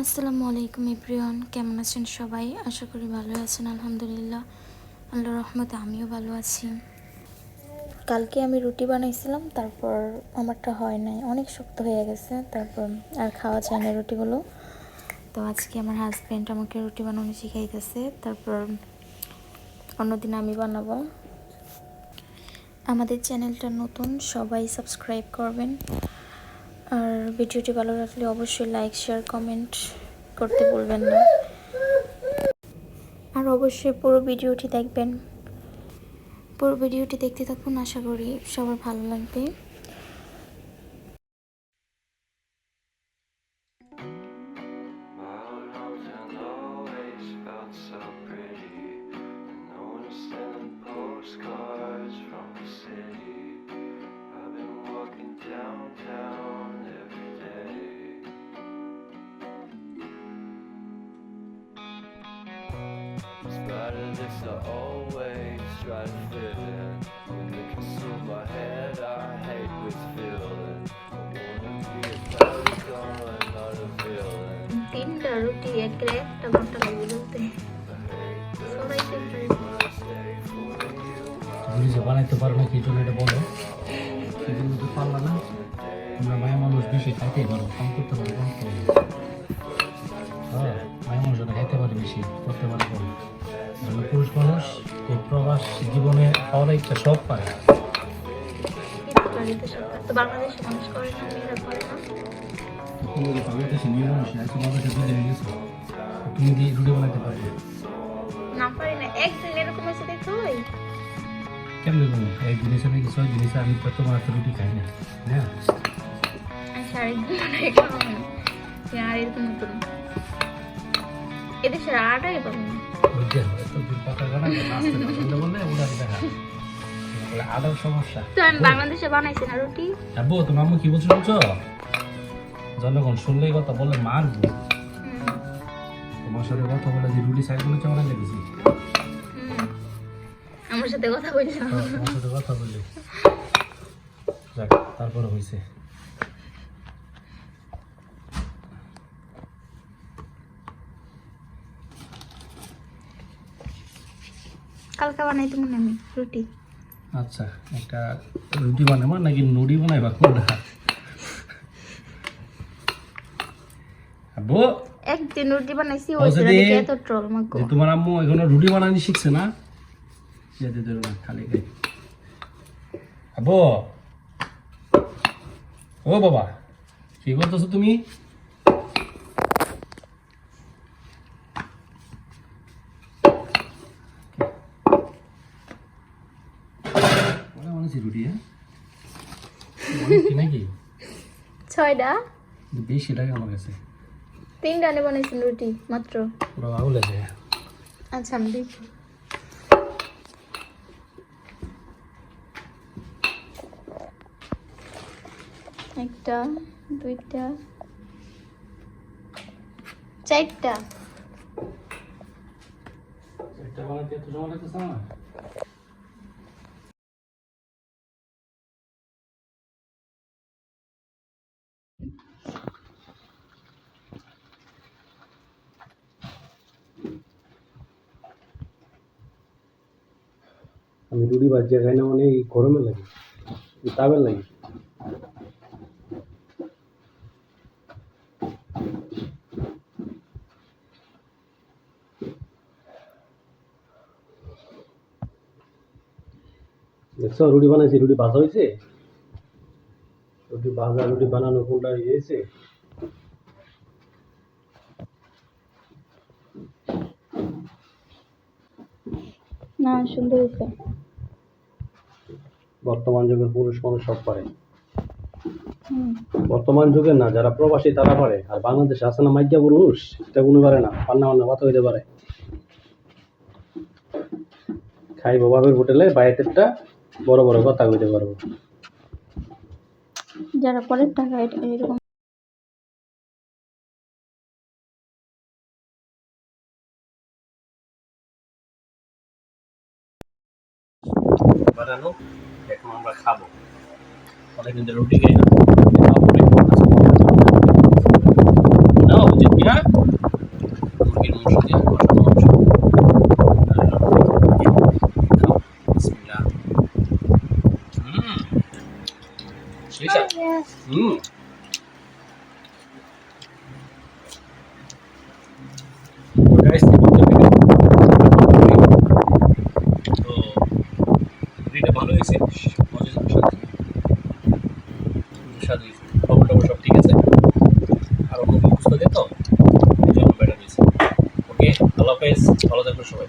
আসসালামু আলাইকুম ইব্রিয়ন কেমন আছেন সবাই? আশা করি ভালো আছেন, আলহামদুলিল্লাহ। আল্লাহ রহমতে আমিও ভালো আছি। কালকে আমি রুটি বানাইছিলাম, তারপর আমারটা হয় নাই। অনেক শক্ত হয়ে গেছে, তারপর আর খাওয়া যায় না রুটিগুলো। তো আজকে আমার হাজব্যান্ড আমাকে রুটি বানানো শিখাইতেছে, তারপর অন্যদিন আমি বানাবো। আমাদের চ্যানেলটা নতুন, সবাই সাবস্ক্রাইব করবেন। আর ভিডিওটি ভালো লাগলে অবশ্যই লাইক শেয়ার কমেন্ট করতে বলবেন না। আর অবশ্যই পুরো ভিডিওটি দেখবেন। পুরো ভিডিওটি দেখতে থাকুন, আশা করি সবার ভালো লাগবে। Of this, I always try to fit in. They consume my head, I hate this feeling. তিনটা রুটি একরে একটা ঘণ্টা লাগবে বলতে ব্রিজে বানাইতে পারো না কি জন্য এটা বলো সেগুলো তো পারলা না তোমরা মায়া মানুষ বেশি খাইতেই পারো কম করতে পারো বাংলাদেশে দুই দিন গেছো তুমি দিয়ে রুটি বানাইতে পারবে? না পারি না। একদিন এরকম দেখতে হয় কেমন এই জিনিস আমি কিছু জিনিস আমি তো তোমার হাতে রুটি খাই না। হ্যাঁ? আচ্ছা খাব আর এরকম এদেশের আটাই পাবো না। বলে আদার সমস্যা। তো আমি বাংলাদেশে বানাইছি না রুটি? আব্বু তোমার আম্মু কি বলছো বলছো জনগণ শুনলেই কথা বললে মারবো তোমার সাথে কথা বলে যে রুটি সাইড বলে চাওয়া লেগেছি। আমার সাথে কথা বলছিলাম তোমার সাথে কথা বললে যাক তারপরে হয়েছে কালকে বানাইতে মনে আমি রুটি। আচ্ছা একটা রুটি বানাবা নাকি নুডি বানাইবা? কোনটা? আব্বু? একদিন রুটি বানাইছি ওই দেখে এত ট্রল মাগো তোমার আম্মু এখনও রুটি বানানি শিখছে না? যেতে দেবে না খালি খাই। আব্বু? ও বাবা কি করতেছো তুমি মনে বানাইছি রুটি হ্যাঁ? নাকি? ছয়টা। বেশি লাগে আমার কাছে। তিনটা আনে বানাইছি রুটি মাত্র। পুরো আচ্ছা আমি দেখি। একটা দুইটা চারটা। একটা বানাতে এত সময় লাগতেছে আমার? আমি রুটি বাজিয়ে খাই না মানে এই গরমে লাগে। তাপের লাগে। দেখছ, রুটি বানাইছি, রুটি ভাজা হয়েছে রুটি ভাজা রুটি বানানো কোনটা হয়েছে? না সুন্দর হয়েছে। বর্তমান যুগের পুরুষ মানুষ সব পারে। বর্তমান যুগে না যারা প্রবাসী তারা পারে। আর বাংলাদেশে আছে না মাইকা পুরুষ? এটা কোনো পারে না পান্না পান্না কথা হইতে পারে। খাইবো বাবের হোটেলে বাইরেটা বড় বড় কথা কইতে পারব। যারা পরের টাকা এরকম বানানো আমরা খাব। ধরে রুটি খাই না? মনে হয়- নাও, বুঝলি, হ্যাঁ? লিসা হুম তো guys, এই পর্যন্ত video। তো ভিডিওটা ভালো হয়েছে মজা সাথে সাথে খবর টবর সব ঠিক আছে। আর কিছু বুঝতে তো, এই জন্য বেটার হয়েছে। ওকে, আল্লাহ হাফেজ, ভালো থাকবেন সবাই।